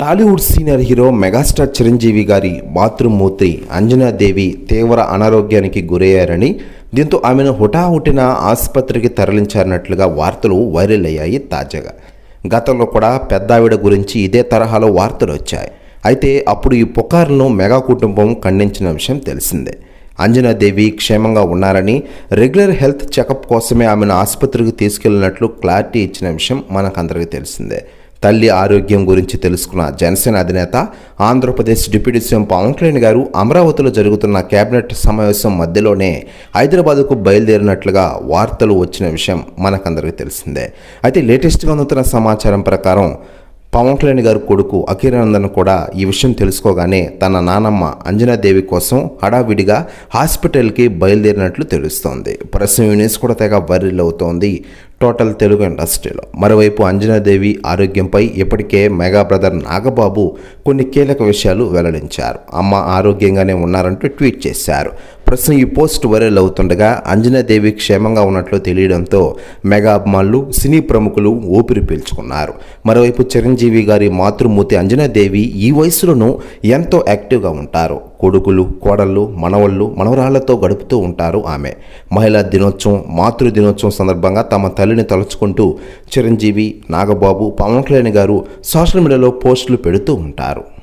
Tollywood senior hero megastar Chiranjeevi గారి bathroom Anjana Devi తీవ్ర అనారోగ్యానికి గురయ్యారని దీంతో ఆమెను హుటాహుటిన ఆసుపత్రికి తరలించారన్నట్లుగా వార్తలు వైరల్ అయ్యాయి తాజాగా. గతంలో కూడా పెద్దావిడ గురించి ఇదే తరహాలో వార్తలు వచ్చాయి. అయితే అప్పుడు ఈ పుకార్లను మెగా కుటుంబం ఖండించిన విషయం తెలిసిందే. అంజనాదేవి క్షేమంగా ఉన్నారని రెగ్యులర్ హెల్త్ చెకప్ కోసమే ఆమెను ఆసుపత్రికి తీసుకెళ్ళినట్లు క్లారిటీ ఇచ్చిన విషయం మనకందరికీ తెలిసిందే. తల్లి ఆరోగ్యం గురించి తెలుసుకున్న జనసేన అధినేత ఆంధ్రప్రదేశ్ డిప్యూటీ సీఎం పవన్ కళ్యాణ్ గారు అమరావతిలో జరుగుతున్న కేబినెట్ సమావేశం మధ్యలోనే హైదరాబాద్కు బయలుదేరినట్లుగా వార్తలు వచ్చిన విషయం మనకందరికీ తెలిసిందే. అయితే లేటెస్ట్గా అందుతున్న సమాచారం ప్రకారం పవన్ కళ్యాణ్ గారి కొడుకు అఖిరానందన్ కూడా ఈ విషయం తెలుసుకోగానే తన నానమ్మ అంజనాదేవి కోసం హడావిడిగా హాస్పిటల్కి బయలుదేరినట్లు తెలుస్తోంది. ప్రస్తుతం యూనిస్ కూడా తెగ వైరల్ అవుతోంది. టోటల్ తెలుగు ఇండస్ట్రీలో. మరోవైపు అంజనాదేవి ఆరోగ్యంపై ఇప్పటికే మెగా బ్రదర్ నాగబాబు కొన్ని కీలక విషయాలు వెల్లడించారు. అమ్మ ఆరోగ్యంగానే ఉన్నారంటూ ట్వీట్ చేశారు. ప్రస్తుతం ఈ పోస్ట్ వైరల్ అవుతుండగా అంజనాదేవి క్షేమంగా ఉన్నట్లు తెలియడంతో మెగా అభిమానులు సినీ ప్రముఖులు ఊపిరి పీల్చుకున్నారు. మరోవైపు చిరంజీవి గారి మాతృమూర్తి అంజనాదేవి ఈ వయసులోనూ ఎంతో యాక్టివ్గా ఉంటారు. కొడుకులు కోడళ్ళు మనవళ్ళు మనవరాళ్ళతో గడుపుతూ ఉంటారు ఆమె. మహిళా దినోత్సవం మాతృ దినోత్సవం సందర్భంగా తమ తల్లిని తలుచుకుంటూ చిరంజీవి నాగబాబు పవన్ కళ్యాణ్ గారు సోషల్ మీడియాలో పోస్టులు పెడుతూ ఉంటారు.